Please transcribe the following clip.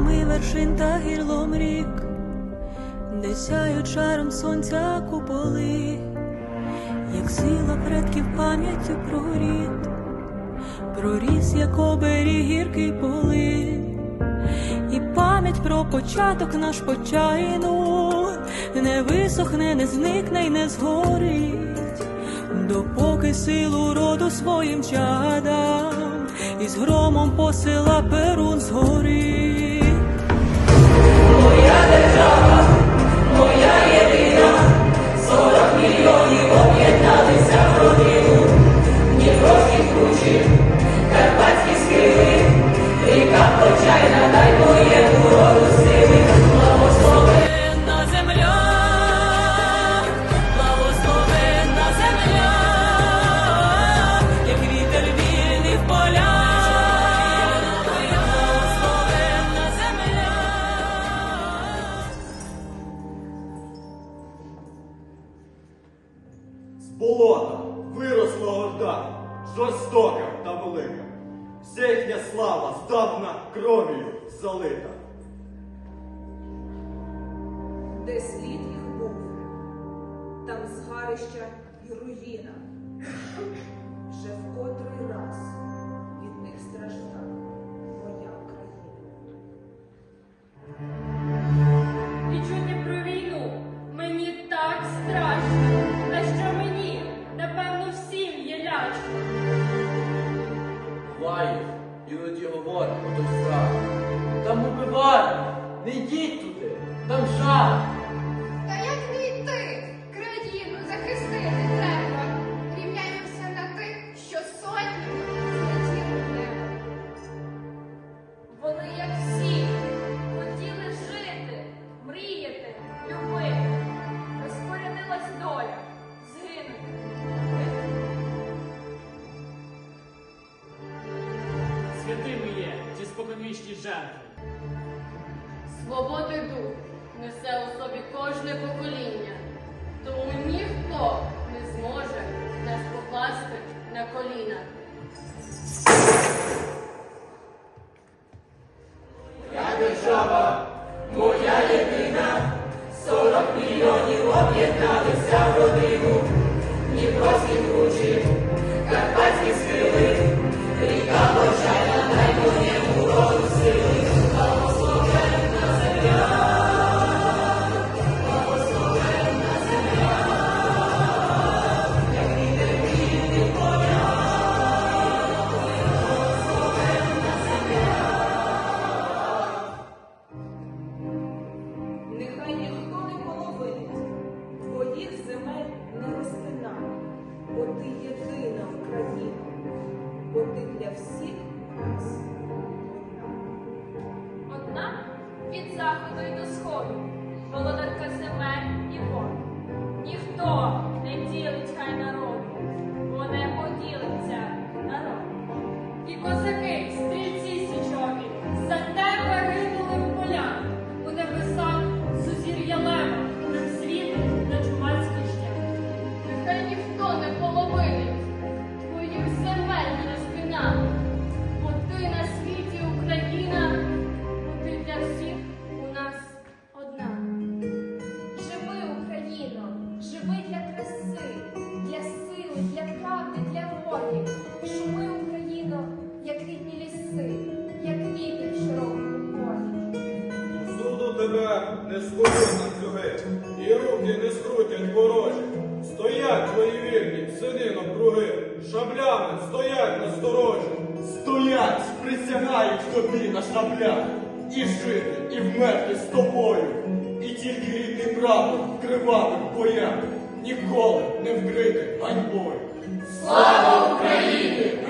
вершин та гірлом рік, де сяють шаром сонця куполи, як сила предків пам'яттю про рід, проріс, як оберіг гіркий поли, і пам'ять про початок наш почайну не висохне, не зникне й не згорить, допоки силу роду своїм чадам із громом посила перун згорить. Болота виросла орда, жорстока та велика. Вся їхня слава здавна кров'ю залита. де слід їх був, там згарища і руїна. Вже в котрий раз не йдіть туди, там жах. Та як не йти? Країну захистити треба. Рівняємося на тих, що сотні злетіли в небо. Вони, як всі, хотіли жити, мріяти, любити. Розпорядилась доля, згинути. Святими є ті споконвічні жертви. Свободи дух несе у собі кожне покоління, тому ніхто не зможе нас покласти на коліна. Моя держава, моя єдина, сорок мільйонів об'єдналися в родину, Нехай І козаки, не скорють ланцюги, і руки не скрутять ворожі. Стоять твої вірні, сини навкруги, шаблями стоять на сторожі. Стоять, присягають тобі на шаблях, і жити, і вмерти з тобою. І тільки рідний прапор в кривавих боях ніколи не вкрити ганьбою. Слава Україні!